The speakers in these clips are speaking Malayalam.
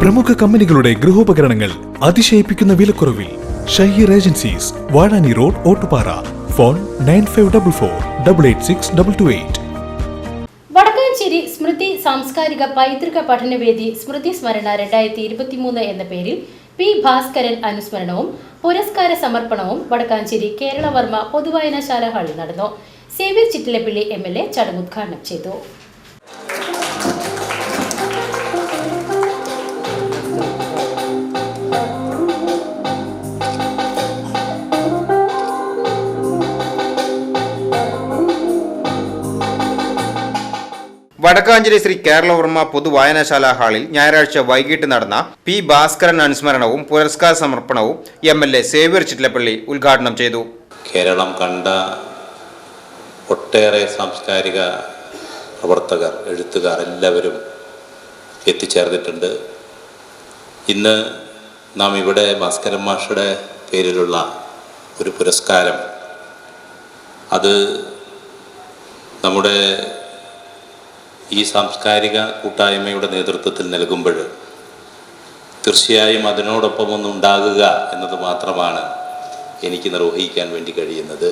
പ്രമുഖ കമ്പനികളുടെ ഗൃഹോപകരണങ്ങൾ അതിശയിപ്പിക്കുന്ന വിലക്കുറവിൽ Shaheer agencies Vazhani road Ottupara. Phone nine five double four double eight six double two eight. Vadakkanchery Smriti സാംസ്കാരിക പൈതൃക പഠനവേദി സ്മൃതി സ്മരണ രണ്ടായിരത്തി ഇരുപത്തിമൂന്ന് എന്ന പേരിൽ പി ഭാസ്കരൻ അനുസ്മരണവും പുരസ്കാര സമർപ്പണവും വടക്കാഞ്ചേരി കേരളവർമ്മ പൊതുവായനശാല ഹാളിൽ നടന്നു. Xavier Chittilappilly M L A ചടങ്ങ് ഉദ്ഘാടനം ചെയ്തു. വടക്കാഞ്ചേരി ശ്രീ കേരളവർമ്മ പൊതുവായനശാല ഹാളിൽ ഞായറാഴ്ച വൈകിട്ട് നടന്ന പി ഭാസ്കരൻ അനുസ്മരണവും പുരസ്കാര സമർപ്പണവും M L A Xavier Chittilappilly ഉദ്ഘാടനം ചെയ്തു. കേരളം കണ്ട ഒട്ടേറെ സാംസ്കാരിക പ്രവർത്തകർ എഴുത്തുകാർ എല്ലാവരും എത്തിച്ചേർന്നിട്ടുണ്ട്. ഇന്ന് നാം ഇവിടെ ഭാസ്കരൻ മാഷയുടെ പേരിലുള്ള ഒരു പുരസ്കാരം അത് നമ്മുടെ ഈ സാംസ്കാരിക കൂട്ടായ്മയുടെ നേതൃത്വത്തിൽ നൽകുമ്പോൾ തീർച്ചയായും അതിനോടൊപ്പം ഒന്നുണ്ടാകുക എന്നത് മാത്രമാണ് എനിക്ക് നിർവഹിക്കാൻ വേണ്ടി കഴിയുന്നത്.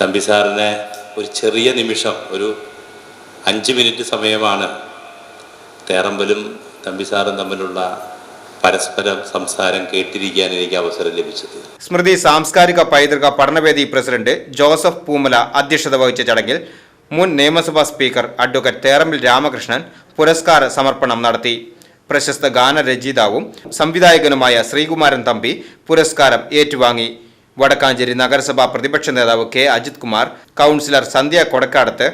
തമ്പി സാറിനെ ഒരു ചെറിയ നിമിഷം ഒരു അഞ്ച് മിനിറ്റ് സമയമാണ് തേറമ്പലും തമ്പി സാറും തമ്മിലുള്ള പരസ്പര സംസാരം കേട്ടിരിക്കാൻ എനിക്ക് അവസരം ലഭിച്ചത്. സ്മൃതി സാംസ്കാരിക പൈതൃക പഠനവേദി പ്രസിഡന്റ് ജോസഫ് പൂമല അധ്യക്ഷത വഹിച്ച ചടങ്ങിൽ മുൻ നിയമസഭാ സ്പീക്കർ അഡ്വക്കേറ്റ് തേറമ്പിൽ രാമകൃഷ്ണൻ പുരസ്കാര സമർപ്പണം നടത്തി. പ്രശസ്ത ഗാനരചയിതാവും സംവിധായകനുമായ ശ്രീകുമാരൻ തമ്പി പുരസ്കാരം ഏറ്റുവാങ്ങി. വടക്കാഞ്ചേരി നഗരസഭാ പ്രതിപക്ഷ നേതാവ് കെ. അജിത് കുമാർ കൗൺസിലർ സന്ധ്യ കൊടക്കാടത്ത്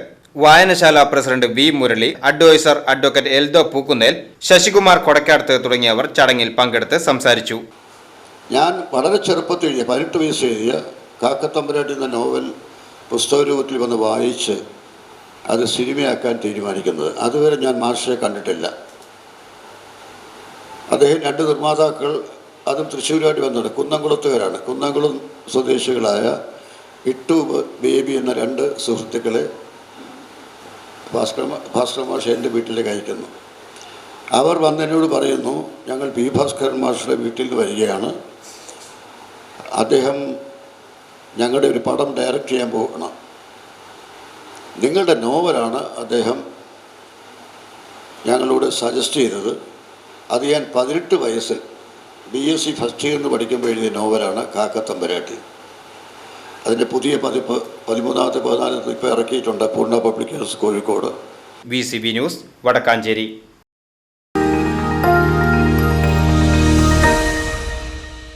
വായനശാല president V. Murali adviser advocate Eldho Pookkunnel Sasikumar Kodakkadath തുടങ്ങിയവർ ചടങ്ങിൽ പങ്കെടുത്ത് സംസാരിച്ചു. ഞാൻ വളരെ ചെറുപ്പത്തിൽ പതിനെട്ട് വയസ്സ് എഴുതിയ കാക്കത്തമ്പരാട്ടി എന്ന നോവൽ പുസ്തക രൂപത്തിൽ വന്ന് വായിച്ച് അത് സിനിമയാക്കാൻ തീരുമാനിക്കുന്നത്. അതുവരെ ഞാൻ മാഷയെ കണ്ടിട്ടില്ല. അദ്ദേഹം രണ്ട് നിർമ്മാതാക്കൾ അതും തൃശ്ശൂരുമായിട്ട് ബന്ധമുണ്ട് കുന്നംകുളത്തുകാരാണ്. കുന്നംകുളം സ്വദേശികളായ ഇട്ടു ബേബി എന്ന രണ്ട് സുഹൃത്തുക്കളെ ഭാസ്കർ ഭാസ്കർ മാഷ എന്റെ വീട്ടിലേക്ക് അയക്കുന്നു അവർ വന്നതിനോട് പറയുന്നു ഞങ്ങൾ പി. ഭാസ്കരൻ മാഷയുടെ വീട്ടിൽ വരികയാണ്. അദ്ദേഹം ഞങ്ങളുടെ ഒരു പടം ഡയറക്റ്റ് ചെയ്യാൻ പോകണം നിങ്ങളുടെ നോവലാണ് അദ്ദേഹം ഞങ്ങളോട് സജസ്റ്റ് ചെയ്തത്. അത് ഞാൻ പതിനെട്ട് വയസ്സിൽ ബി എസ് സി ഫസ്റ്റ് ഇയറിന് പഠിക്കുമ്പോൾ എഴുതിയ നോവലാണ് കാക്കത്തമ്പരാട്ടി അതിന്റെ പുതിയ പതിപ്പ് പതിമൂന്നാമത്തെ പതിനാലാമത്തെ ഇപ്പോൾ ഇറക്കിയിട്ടുണ്ട് Poorna publishers Kozhikode. V C B news Vadakkanchery.